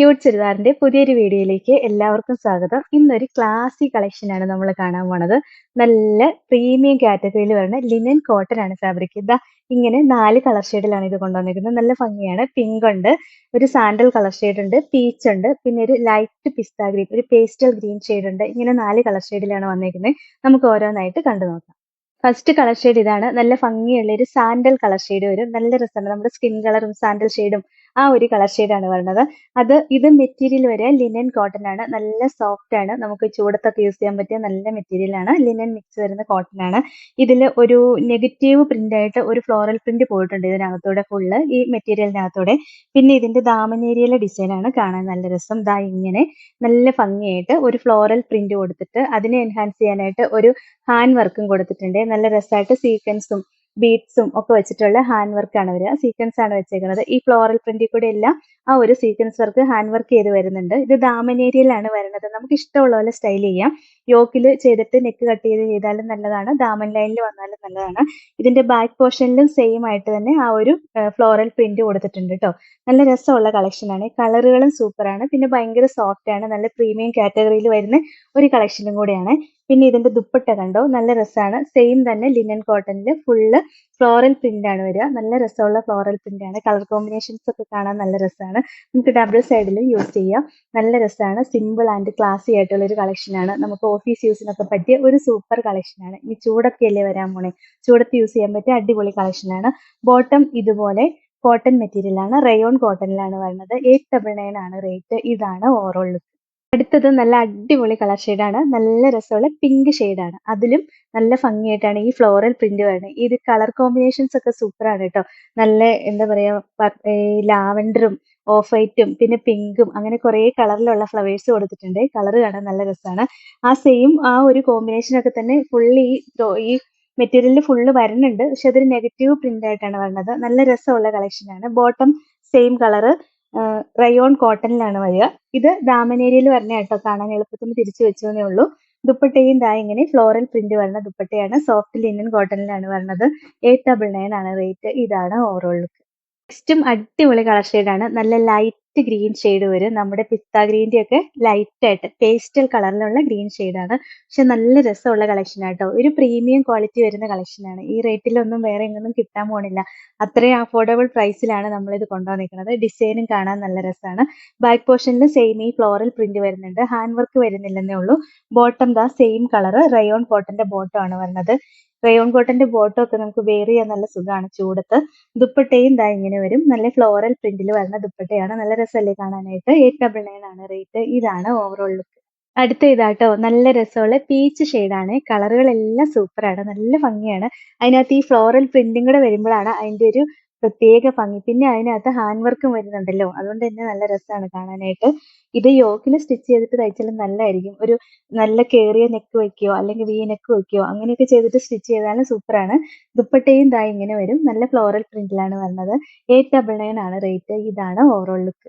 Cute ചുരിദാറിന്റെ പുതിയൊരു വീഡിയോയിലേക്ക് എല്ലാവർക്കും സ്വാഗതം. ഇന്നൊരു ക്ലാസി കളക്ഷൻ ആണ് നമ്മൾ കാണാൻ പോണത്. നല്ല പ്രീമിയം കാറ്റഗറിയിൽ വരുന്ന ലിനൻ കോട്ടൺ ആണ് ഫാബ്രിക് ഇതാ ഇങ്ങനെ നാല് കളർ ഷെയ്ഡിലാണ് ഇത് കൊണ്ടുവന്നിരിക്കുന്നത്. നല്ല ഭംഗിയാണ്. പിങ്ക് ഉണ്ട് ഒരു സാൻഡൽ കളർ ഷെയ്ഡ് ഉണ്ട് പീച്ച് ഉണ്ട് പിന്നെ ഒരു ലൈറ്റ് പിസ്ത ഗ്രീൻ ഒരു പേസ്റ്റൽ ഗ്രീൻ ഷെയ്ഡ് ഉണ്ട്. ഇങ്ങനെ നാല് കളർ ഷെയ്ഡിലാണ് വന്നിരിക്കുന്നത്. നമുക്ക് ഓരോന്നായിട്ട് കണ്ടു നോക്കാം. ഫസ്റ്റ് കളർ ഷെയ്ഡ് ഇതാണ്. നല്ല ഭംഗിയുള്ള ഒരു സാൻഡൽ കളർ ഷെയ്ഡ് വരും. നല്ല രസമാണ്. നമ്മുടെ സ്കിൻ കളറും സാൻഡൽ ഷെയ്ഡും ആ ഒരു കളർ ആണ് വരുന്നത്. അത് ഇത് മെറ്റീരിയൽ വരെ ലിനൻ കോട്ടൺ ആണ്. നല്ല സോഫ്റ്റ് ആണ്. നമുക്ക് ചൂടത്തൊക്കെ യൂസ് ചെയ്യാൻ പറ്റിയ നല്ല മെറ്റീരിയൽ ആണ്. ലിനൻ മിക്സ് വരുന്ന കോട്ടൺ ആണ്. ഇതിൽ ഒരു നെഗറ്റീവ് പ്രിന്റ് ആയിട്ട് ഒരു ഫ്ലോറൽ പ്രിന്റ് പോയിട്ടുണ്ട് ഇതിനകത്തൂടെ ഫുള്ള് ഈ മെറ്റീരിയലിനകത്തൂടെ പിന്നെ ഇതിന്റെ ദാമനേരിയയിലെ ഡിസൈൻ ആണ്. കാണാൻ നല്ല രസം. ദാ ഇങ്ങനെ നല്ല ഭംഗിയായിട്ട് ഒരു ഫ്ലോറൽ പ്രിന്റ് കൊടുത്തിട്ട് അതിനെ എൻഹാൻസ് ചെയ്യാനായിട്ട് ഒരു ഹാൻഡ് വർക്കും കൊടുത്തിട്ടുണ്ട്. നല്ല രസമായിട്ട് സീക്വൻസും ബീഡ്സും ഒക്കെ വെച്ചിട്ടുള്ള ഹാൻഡ് വർക്ക് ആണ് വരിക. സീക്വൻസ് ആണ് വെച്ചേക്കുന്നത് ഈ ഫ്ലോറൽ പ്രിന്റിൽ കൂടെ എല്ലാം ആ ഒരു സീക്വൻസ് വർക്ക് ഹാൻഡ് വർക്ക് ചെയ്ത് വരുന്നുണ്ട്. ഇത് ദാമനേരിയയിലാണ് വരുന്നത് നമുക്ക് ഇഷ്ടമുള്ള പോലെ സ്റ്റൈൽ ചെയ്യാം. യോക്കിൽ ചെയ്തിട്ട് നെക്ക് കട്ട് ചെയ്ത് ചെയ്താലും നല്ലതാണ്. ദാമൻ ലൈനിൽ വന്നാലും നല്ലതാണ്. ഇതിന്റെ ബാക്ക് പോർഷനിലും സെയിം ആയിട്ട് തന്നെ ആ ഒരു ഫ്ലോറൽ പ്രിന്റ് കൊടുത്തിട്ടുണ്ട് കേട്ടോ നല്ല രസമുള്ള കളക്ഷൻ ആണ്. കളറുകളും സൂപ്പറാണ് പിന്നെ ഭയങ്കര സോഫ്റ്റ് ആണ്. നല്ല പ്രീമിയം കാറ്റഗറിയിൽ വരുന്ന ഒരു കളക്ഷനും കൂടിയാണ്. പിന്നെ ഇതിന്റെ ദുപ്പട്ട കണ്ടോ? നല്ല രസമാണ്. സെയിം തന്നെ ലിനൻ കോട്ടണിൽ ഫുള്ള് ഫ്ലോറൽ പ്രിന്റ് ആണ് വരിക. നല്ല രസമുള്ള ഫ്ലോറൽ പ്രിന്റ് ആണ്. കളർ കോമ്പിനേഷൻസ് ഒക്കെ കാണാൻ നല്ല രസമാണ്. നമുക്ക് ഡബിൾ സൈഡിലും യൂസ് ചെയ്യാം. നല്ല രസമാണ്. സിമ്പിൾ ആൻഡ് ക്ലാസി ആയിട്ടുള്ള ഒരു കളക്ഷൻ ആണ്. നമുക്ക് ഓഫീസ് യൂസിനൊക്കെ പറ്റിയ ഒരു സൂപ്പർ കളക്ഷനാണ് ഇനി ചൂടൊക്കെ അല്ലേ വരാൻ പോണേ? ചൂടത്ത് യൂസ് ചെയ്യാൻ പറ്റിയ അടിപൊളി കളക്ഷനാണ് ബോട്ടം ഇതുപോലെ കോട്ടൺ മെറ്റീരിയൽ ആണ്. റയോൺ കോട്ടണിലാണ് വരുന്നത്. എയ്റ്റ് ഡബിൾ നയൻ ആണ് റേറ്റ് ഇതാണ് ഓവറോൾ ലുക്ക് അടുത്തത് നല്ല അടിപൊളി കളർ ഷെയ്ഡാണ് നല്ല രസമുള്ള പിങ്ക് ഷെയ്ഡാണ് അതിലും നല്ല ഭംഗിയായിട്ടാണ് ഈ ഫ്ലോറൽ പ്രിന്റ് വരുന്നത്. ഇത് കളർ കോമ്പിനേഷൻസ് ഒക്കെ സൂപ്പറാണ് കേട്ടോ. നല്ല എന്താ പറയാ ലാവൻഡറും ഓഫ് വൈറ്റും പിന്നെ പിങ്കും അങ്ങനെ കുറേ കളറിലുള്ള ഫ്ലവേഴ്സ് കൊടുത്തിട്ടുണ്ട്. കളർ കാണാൻ നല്ല രസമാണ് ആ സെയിം ആ ഒരു കോമ്പിനേഷനൊക്കെ തന്നെ ഫുള്ളി ഈ മെറ്റീരിയലിൽ ഫുള്ള് വരുന്നുണ്ട്. പക്ഷെ അതൊരു നെഗറ്റീവ് പ്രിന്റ് ആയിട്ടാണ് വരുന്നത് നല്ല രസമുള്ള കളക്ഷനാണ് ബോട്ടം സെയിം കളറ് റയോൺ കോട്ടണിലാണ് വരിക. ഇത് ദാമനേരിയയിൽ വരണ കേട്ടോ. കാണാൻ എളുപ്പത്തിന് തിരിച്ചു വെച്ചതേ ഉള്ളൂ. ദുപ്പട്ടയും ദാ ഇങ്ങനെ ഫ്ലോറൽ പ്രിന്റ് വരുന്ന ദുപ്പട്ടയാണ്. സോഫ്റ്റ് ലിനൻ കോട്ടണിലാണ് വരുന്നത് എയ്റ്റ് ഡബിൾ നയൻ ആണ് റേറ്റ് ഇതാണ് ഓവറോൾ ലുക്ക് നെക്സ്റ്റും അടിപൊളി കളർ ആണ് നല്ല ലൈറ്റ് ഗ്രീൻ ഷെയ്ഡ് വരും. നമ്മുടെ പിസ്ത ഗ്രീന്റെ ഒക്കെ ലൈറ്റ് ആയിട്ട് പേസ്റ്റൽ കളറിലുള്ള ഗ്രീൻ ഷെയ്ഡാണ് പക്ഷെ നല്ല രസമുള്ള കളക്ഷൻ ആട്ടോ. ഒരു പ്രീമിയം ക്വാളിറ്റി വരുന്ന കളക്ഷനാണ് ഈ റേറ്റിലൊന്നും വേറെ എങ്ങൊന്നും കിട്ടാൻ പോണില്ല. അത്രയും അഫോർഡബിൾ പ്രൈസിലാണ് നമ്മളിത് കൊണ്ടുവന്നിരിക്കുന്നത് ഡിസൈനും കാണാൻ നല്ല രസമാണ് ബാക്ക് പോർഷനിൽ സെയിം ഈ ഫ്ലോറൽ പ്രിന്റ് വരുന്നുണ്ട്. ഹാൻഡ് വർക്ക് വരുന്നില്ലെന്നേ ഉള്ളൂ. ബോട്ടം ദാ സെയിം കളർ റയോൺ കോട്ടന്റെ ബോട്ടം ആണ് വരുന്നത്. റയോൺ കോട്ടന്റെ ബോട്ടം ഒക്കെ നമുക്ക് വെയർ ചെയ്യാൻ നല്ല സുഖമാണ് ചൂടത്ത്. ദുപ്പട്ടയും ദാ ഇങ്ങനെ വരും. നല്ല ഫ്ലോറൽ പ്രിന്റിൽ വരുന്ന ദുപ്പട്ടയാണ്. നല്ല രസമല്ലേ കാണാനായിട്ട്? എയ്റ്റ് ഡബിൾ നയൻ ആണ് റേറ്റ് ഇതാണ് ഓവറോൾ ലുക്ക് അടുത്ത ഇതാട്ടോ നല്ല രസമുള്ള പീച്ച് ഷെയ്ഡാണ് കളറുകളെല്ലാം സൂപ്പറാണ് നല്ല ഭംഗിയാണ്. അതിനകത്ത് ഈ ഫ്ലോറൽ പ്രിന്റും കൂടെ വരുമ്പോഴാണ് അതിന്റെ ഒരു പ്രത്യേക ഭംഗി. പിന്നെ അതിനകത്ത് ഹാൻഡ് വർക്കും വരുന്നുണ്ടല്ലോ. അതുകൊണ്ട് തന്നെ നല്ല രസമാണ് കാണാനായിട്ട്. ഇത് യോക്കിൽ സ്റ്റിച്ച് ചെയ്തിട്ട് തയ്ച്ചാലും നല്ലതായിരിക്കും. ഒരു നല്ല കേറിയ നെക്ക് വയ്ക്കുകയോ അല്ലെങ്കിൽ വി നെക്ക് വയ്ക്കുകയോ അങ്ങനെയൊക്കെ ചെയ്തിട്ട് സ്റ്റിച്ച് ചെയ്താലും സൂപ്പറാണ് ദുപ്പട്ടയും ദാ ഇങ്ങനെ വരും. നല്ല ഫ്ലോറൽ പ്രിന്റിലാണ് വരുന്നത് എയ്റ്റ് ഡബിൾ നയൻ ആണ് റേറ്റ് ഇതാണ് ഓവറോൾ ലുക്ക്